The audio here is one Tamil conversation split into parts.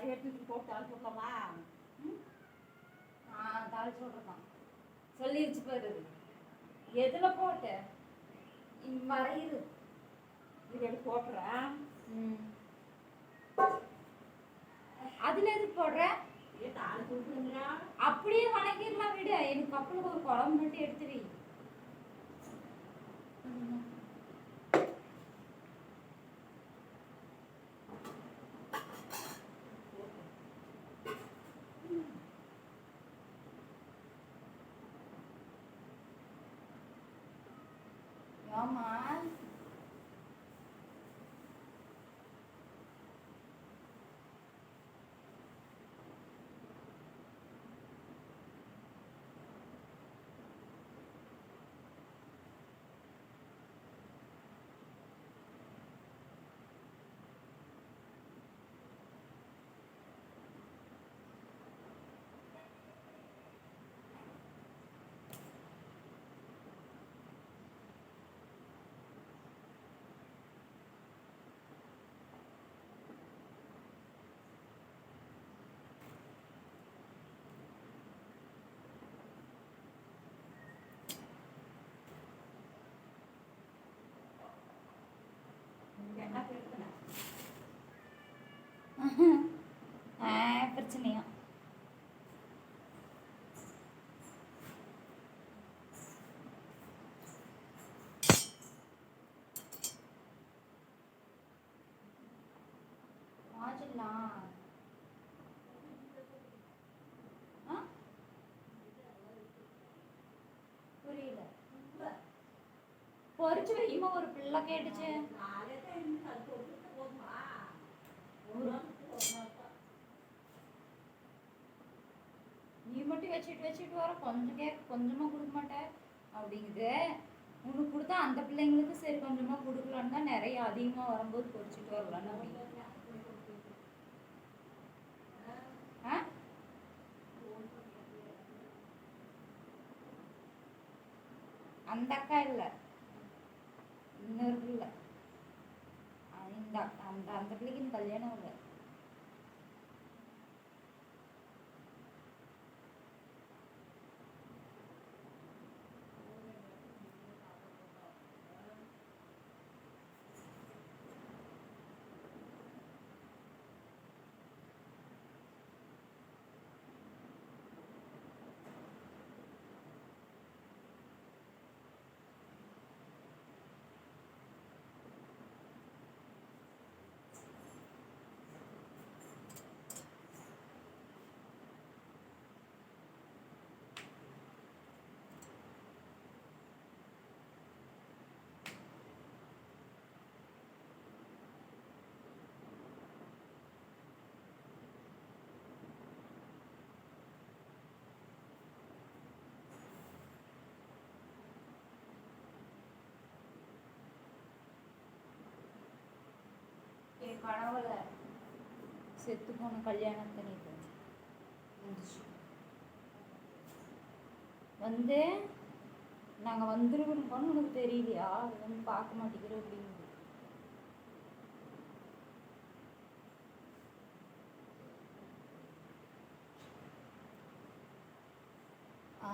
கறி எடுத்துட்டு போட்டு போடலாமா ஆ தாளிச்சு விட்ருக்கான் சொல்லிருச்சு பாரு. எதில் போட்ட? வரையுது இது எடுத்து போட்டுறேன் அதில் எதுக்கு போடுற? அப்படியே வணங்கிடலாம் விடு. எனக்கு கப்பலுக்கு ஒரு குழம்பு மட்டும் எடுத்து வை ஏம்மா என்ன பேசுனேன் ஆ பிரச்சனையா? புரியல. பொறிச்சு வையுமா? ஒரு பிள்ளை கேட்டுச்சு நாளே தான் இருந்து அது கொடுத்துட்டு போதுமா ஒரு நாளுக்கு ஒரு நாள் தான் பெட்ஷீட் வச்சுட்டு வர கொஞ்சம் கே கொஞ்சமா கொடுக்க மாட்டேன். அப்படிங்குது. உனக்கு கொடுத்தா அந்த பிள்ளைங்களுக்கு சரி கொஞ்சமா கொடுக்கலான்னு தான் நிறைய அதிகமா வரும்போது பொறிச்சிட்டு வரலான்னு அப்படிங்க ஆ? அந்த அக்கா இல்லை. இன்னொரு பிள்ளை. இந்த அந்த அந்த பிள்ளைக்கு கல்யாணம் இல்லை. என் கனவுல செத்து போன கல்யாணத்தை நீ வந்துச்சு. வந்து நாங்கள் வந்துருக்கோம்னு உனக்கு தெரியலையா? அது வந்து பார்க்க மாட்டேங்கிறோம் அப்படின்னு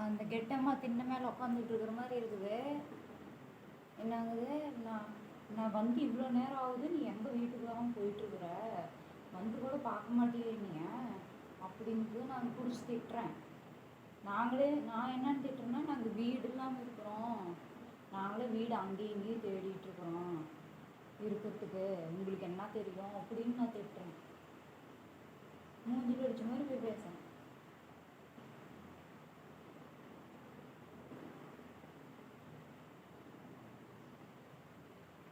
அந்த கெட்டம்மா தின்ன மேலே உட்காந்துட்டு இருக்கிற மாதிரி இருக்குது. என்னாகுது? நான் நான் வந்து இவ்வளோ நேரம் ஆகுது நீ எங்கள் வீட்டுக்காகவும் போயிட்டுருக்குற? வந்து கூட பார்க்க மாட்டேங்கிறேனிய அப்படின்ட்டு நான் பிடிச்சி திட்டுறேன். நாங்களே நான் என்னன்னு திட்டுறேன்னா நாங்கள் வீடு இல்லாமல் இருக்கிறோம். நாங்களே வீடு அங்கேயும் இங்கேயும் தேடிட்டு இருக்கிறோம் இருக்கிறதுக்கு உங்களுக்கு என்ன தெரியும் அப்படின்னு நான் திட்டுறேன். மூஞ்சில் அடிச்ச மாதிரி போய் பேசுறேன்.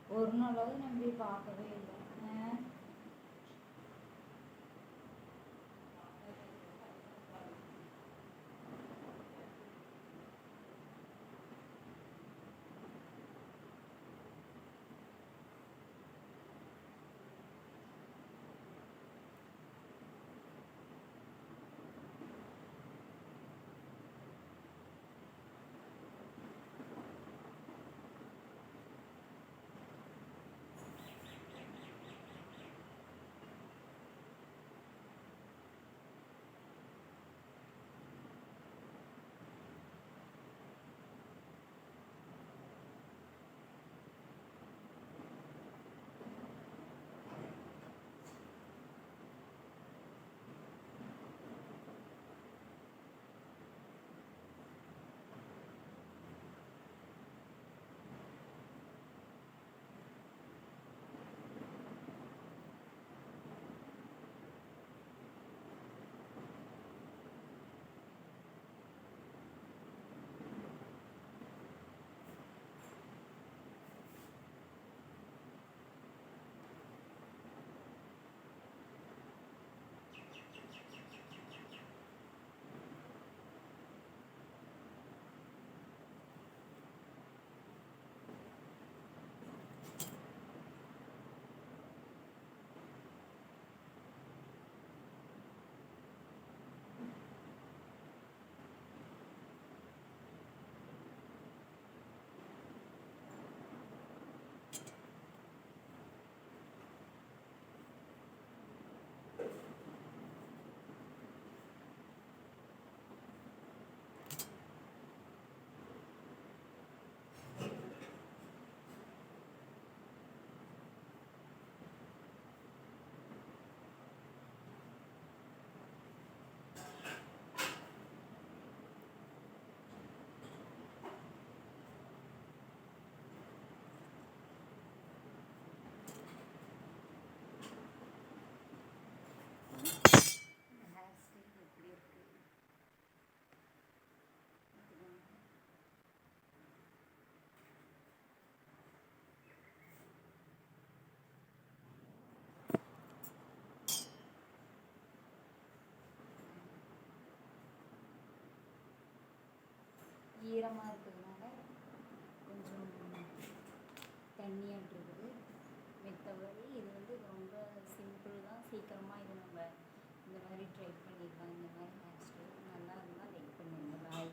ஒரு நாளாவது நம்பி பார்க்கவே இல்லை. நீளமாக இருக்கிறதுனால கொஞ்சம் தண்ணி இருக்குது மித்தபடி இது வந்து ரொம்ப சிம்பிள் தான். சீக்கிரமாக இது நம்ம இந்த மாதிரி ட்ரை பண்ணிடலாம். இந்த மாதிரி ஹேர் ஸ்டைல் நல்லா இருந்தால் லைக் பண்ணுங்க. பாய்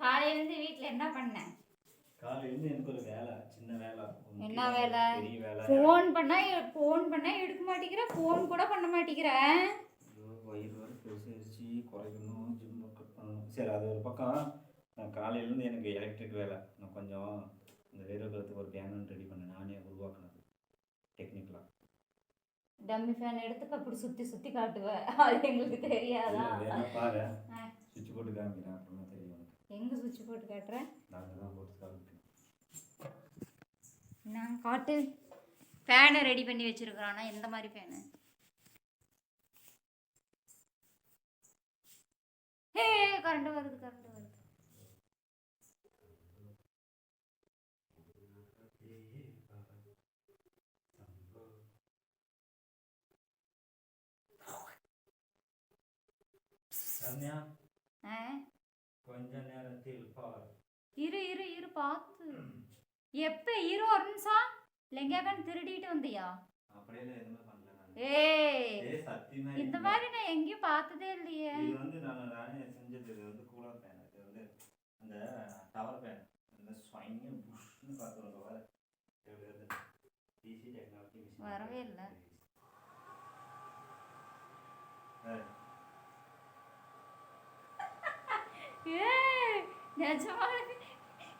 காலையிலேருந்து வீட்டில் என்ன பண்ணேன் என்ன வேலை? ஃபோன் பண்ணால் ஃபோன் பண்ணால் எடுக்க மாட்டேங்கிற ஃபோன் கூட பண்ண மாட்டேங்கிற. வயிறு வர பெருசாயிருச்சு குறைக்கணும் ஜிம் ஒர்க் பண்ணணும். சரி அது ஒரு பக்கம். நான் காலையிலேருந்து எனக்கு எலக்ட்ரிக் வேலை. நான் கொஞ்சம் இந்த வேறுபடுறதுக்கு ஒரு பேனன் ரெடி பண்ணேன். நானே உருவாக்குனது டெக்னிக்கலாக டம்மி ஃபேன் எடுத்து அப்படி சுற்றி சுற்றி காட்டுவேன் அது எங்களுக்கு தெரியாதா? பாரு. சுவிட்ச் போட்டு காமிக்கிறேன் அப்புறமா தெரியும் எங்கே சுவிட்ச் போட்டு காட்டுறேன் நாங்கள் தான் போட்டு காமிக்கிறேன் நான் காட்டு. ஃபேனை ரெடி பண்ணி வச்சிருக்கிறானா? எந்த மாதிரி ஃபேனு ஹே கரண்ட் வருது கரண்ட் வருது. கொஞ்ச நேரத்தில் பார். இரு இரு இரு பார்த்து. எப்போ இரு ஒரு நிமிஷம் லெங்காக்கான் திருடிட்டு வந்தியா? ஏய் சத்தியமா இந்த. மாதிரி நான் எங்கேயும் பார்த்ததே இல்லையே. இது வந்து நான் நானே செஞ்சது இது வந்து கூலர் ஃபேன் இது வந்து அந்த டவர் ஃபேன் இந்த ஸ்வைங்க புஷ்னு பார்த்துருங்க வர வரவே இல்ல. ஏய் நிஜமாவே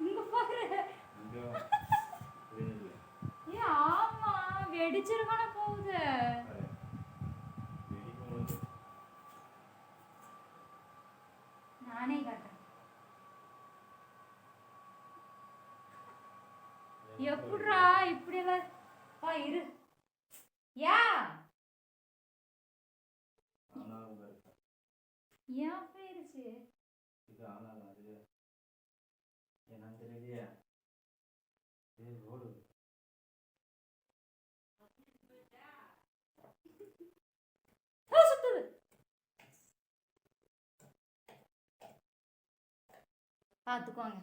இங்க பாரு. ஏ ஆமா வெடிச்சிருக்கன போகுது நானே காட்டுறேன் எப்படிடா இப்படி எல்லாம் பா இரு யா ஏன் போயிருச்சு இது ஆனாலும் அது என்னன்னு தெரியலையே ஏய் ஓடு ஆ, சுத்துது பார்த்துக்கோங்க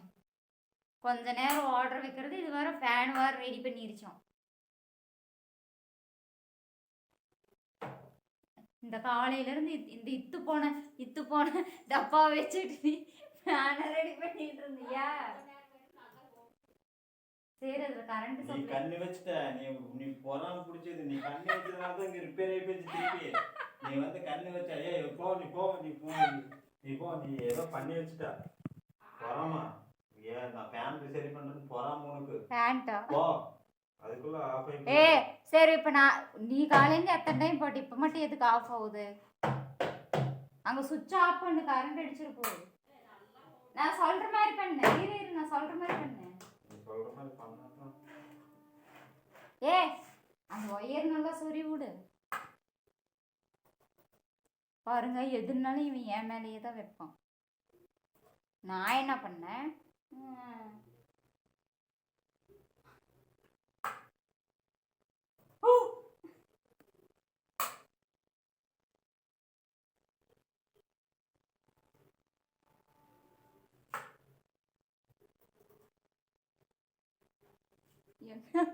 கொஞ்ச நேரம் ஆர்டர் வைக்கிறது இது வேற ஃபேன் வேற ரெடி பண்ணிருச்சோம். இந்த காலையில இருந்து இத்- இந்த இத்து போன இத்து போன டப்பா வச்சுட்டு ஃபேனை ரெடி பண்ணிட்டு இருந்தியா? சரி அதுல கரண்ட் சப்ளை கண்ணு வச்சுட்ட. நீ நீ பொறாம பிடிச்சது. நீ கண்ணு வச்சதுனால தான் இங்க ரிப்பேர் ஆகி போச்சு திருப்பி. நீ வந்து கண்ணு வச்ச ஏய் போ நீ போ நீ போ நீ போ நீ ஏதோ பண்ணி வச்சுட்ட. பொறாமா. ஏன் நான் ஃபேன் சரி பண்றது பொறாம உனக்கு. ஃபேன்ட்டா போ. அதுக்குள்ள ஆஃப் ஆகி ஏ சரி இப்போ நான் நீ காலையிலேருந்து எத்தனை டைம் போட்டு? இப்போ மட்டும் எதுக்கு ஆஃப் ஆகுது? அங்கே சுவிட்ச் ஆஃப் பண்ணு கரண்ட் அடிச்சிட்டு போகுது. நான் சொல்கிற மாதிரி பண்ணேன் இரு இரு நான் சொல்கிற மாதிரி பண்ணேன் நீ சொல்ற மாதிரி பண்ணாதான் ஏ அந்த ஒயர் நல்லா சொறி விடு. பாருங்க எதுனாலும் இவன் என் மேலேயே தான் வைப்பான். நான் என்ன பண்ணேன்? என்ன?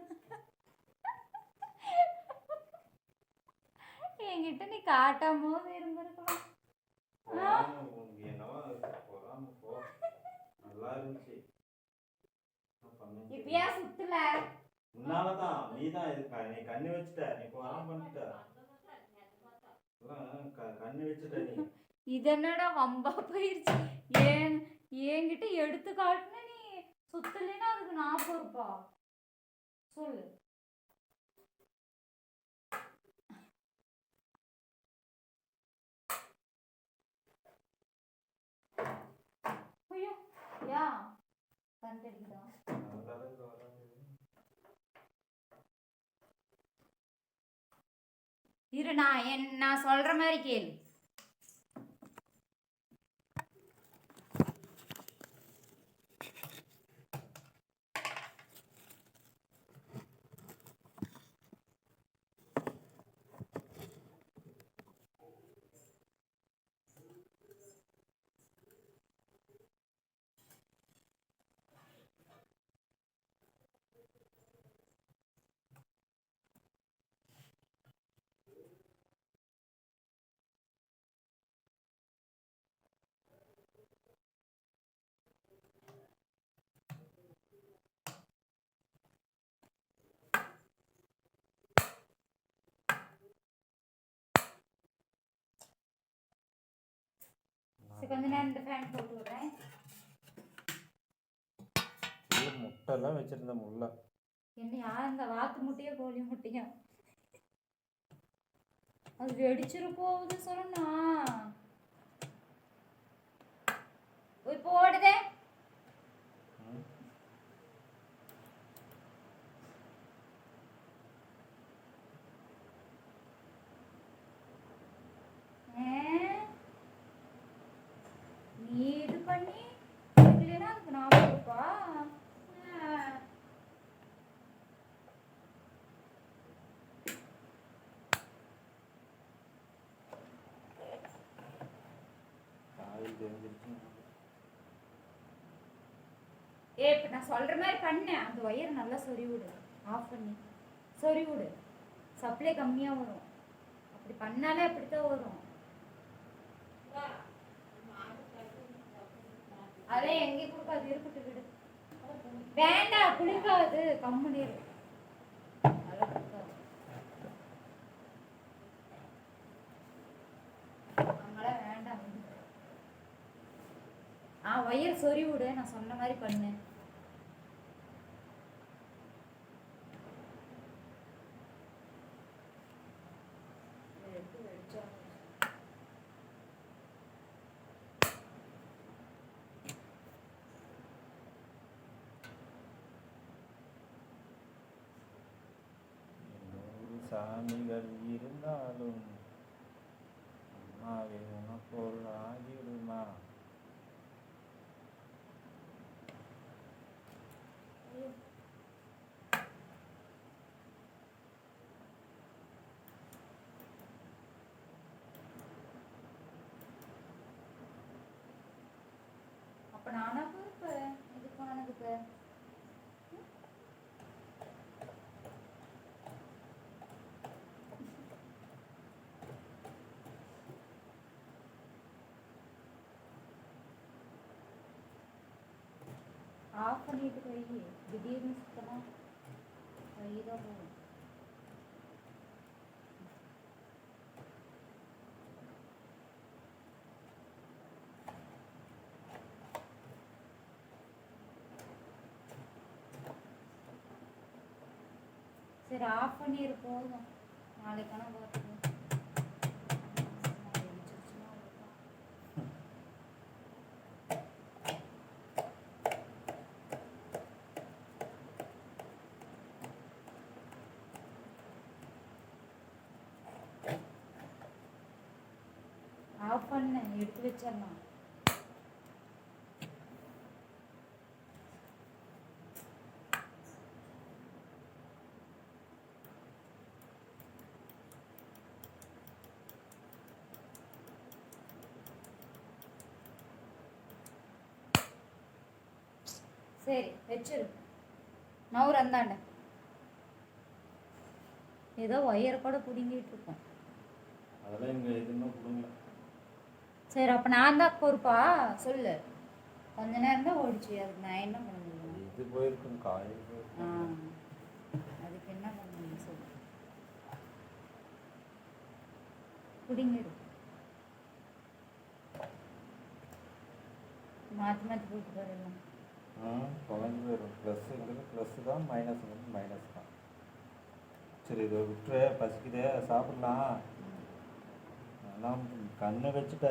என்கிட்ட நீ காட்டாம போது இருந்திருக்கலாம் பொறாம உனக்கு என்னவோ பொறாம போ நல்லா இருந்துச்சு. இப்ப. ஏன் சுத்தல உன்னாலதான் நீ தான் இது க- நீ கண்ணு வச்சுட்ட நீ பொறாம பண்ணிட்ட. எல்லாம் க- கண்ணு வச்சுட்ட நீ. இது என்னடா வம்பா போயிருச்சு? ஏன் என்கிட்ட எடுத்து காட்டுன நீ. சுத்தலைன்னா அதுக்கு நான் பொறுப்பா சொல்லு ஐயோ யா கரண்ட் இரு நான் என் நான் சொல்ற மாதிரி கேள் சரி கொஞ்ச நேரம் இந்த ஃபேன் போட்டு விடுறேன். முட்டைலாம் வச்சிருந்தேன் உள்ள என்ன யார் இந்த வாத்து முட்டையோ கோழி முட்டையோ? அது வெடிச்சிரு போகுது சொன்னா இப்போ ஓடுதே ம். ஆ? நீ இது பண்ணி இல்லைன்னா அதுக்கு நான் பொறுப்பா ஆ. காயில் தெரிஞ்சிருச்சு ஏ இப்போ நான் சொல்கிற மாதிரி பண்ணேன் அந்த ஒயர் நல்லா சொறி விடு ஆஃப் பண்ணி. சொறி விடு சப்ளை கம்மியாக வரும். அப்படி பண்ணாலே அப்படித்தான் வரும். அதே எங்கேயும் கொடுக்காது இருக்கட்டு விடு. வேண்டாம் குளிக்காது. கம்முன்னு அதெல்லாம் கொடுக்காது. நம்மளாம் வேண்டாம் விடு. வயிறு சொறி விடு நான் சொன்ன மாதிரி பண்ணு. சாமிகள் இருந்தாலும் அம்மாவே உனப்போல் ஆகிடுமா அப்ப நானா இது இதுக்கு இப்போ? ஆஃப் பண்ணிட்டு போய் திடீர்னு சுத்தமாக கைதான் போகும் சரி ஆஃப் பண்ணிடு போதும் நாளைக்கான பார்த்துக்கலாம். ஆஃப் பண்ண எடுத்து வச்சிடலாம். சரி வச்சிரு. நவுறு அந்தாண்ட. ஏதோ ஒயரை கூட பிடுங்கிட்டு இருக்கோம். சரி அப்போ நான் தான் பொறுப்பா? சொல்லு. கொஞ்ச நேரம் தான் ஓடிச்சு. அதுக்கு நான் என்ன பண்ண முடியும் இது போயிருக்கும் போயிருக்கும். அதுக்கு என்ன பண்ண முடியும் சொல்லு. பிடிங்கிடு. மாற்றி மாற்றி போட்டு போயிடலாம் ம் குழஞ்சு போயிடும் ப்ளஸ் இருக்குது. ப்ளஸ் தான் மைனஸ் வந்து மைனஸ் தான். சரி இதை விட்டுரு பசிக்குதே சாப்பிடலாம். அதெல்லாம் கண்ணு வச்சுட்ட.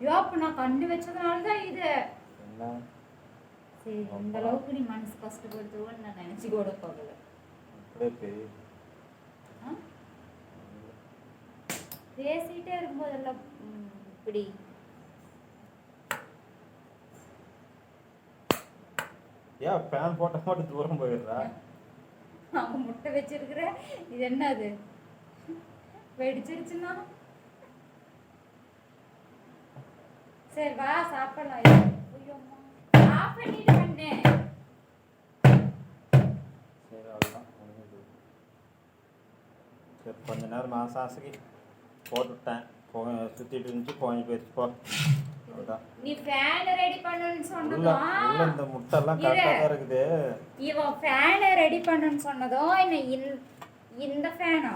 ஐயோ அப்போ நான் கண்டு வச்சதுனால தான் இது. என்ன? சரி இந்த அளவுக்கு நீ மனசு கஷ்டப்படுத்துவோன்னு நான் நினச்சி கூட போகல அப்படியே பெரிய ஆ? பேசிட்டே இருக்கும்போதெல்லாம் இப்படி. ஏன் ஃபேன் போட்ட மட்டும் தூரம் போயிடுறா? அவங்க முட்டை வச்சிருக்கிற இது என்ன அது வெடிச்சிருச்சுன்னா? சரி வா சாப்பிடலாம். ஐயோ, அம்மா. ஆஃப் பண்ணிட்டு பண்ணேன் சரி அவ்வளோதான் முடிஞ்சது. சரி கொஞ்ச நேரம் மாசம் ஆசைக்கு போட்டுவிட்டேன் போ சுற்றிட்டு இருந்துச்சு போய் போயிடுச்சு போ. நீ ஃபேன் ரெடி உள்ள சொன்னதும் இந்த இருக்குது. இவன் ஃபேனை ரெடி பண்ணணும்னு சொன்னதும் என்ன இந்த இந்த ஃபேனா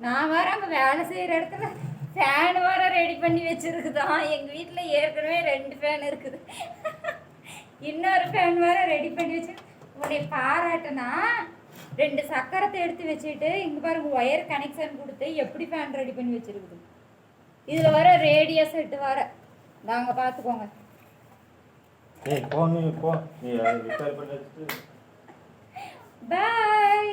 நான் வேற அங்கே வேலை செய்கிற இடத்துல ஃபேன் வர ரெடி பண்ணி வச்சிருக்குதான். எங்க வீட்ல ஏற்கனவே ரெண்டு ஃபேன் இருக்குது. இன்னொரு ஃபேன் வேற ரெடி பண்ணி வச்சு உன்னை பாராட்டுனா ரெண்டு சக்கரத்தை எடுத்து வச்சுட்டு இங்க பாருங்க ஒயர் கனெக்ஷன் கொடுத்து எப்படி ஃபேன் ரெடி பண்ணி வச்சிருக்குது? இதுல வர ரேடியோ செட்டு வர. நாங்க பாத்துக்கோங்க ஏய் போ பாய்